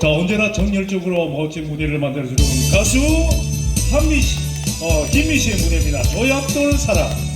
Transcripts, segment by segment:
자 언제나 정열적으로 멋진 무대를 만들어주는 가수 한미 씨, 어, 김미 씨의 무대입니다. 조약돌 사랑.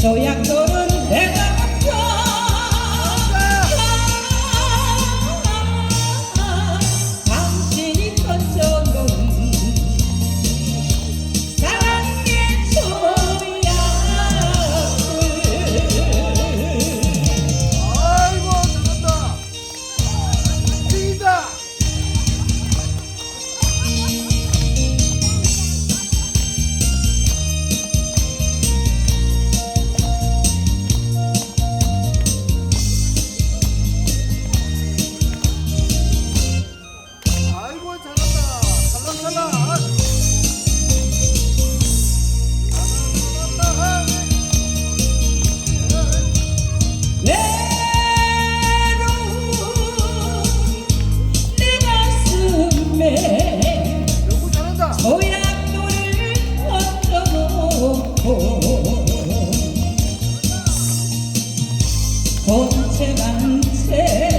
Soy actor. 본체 만세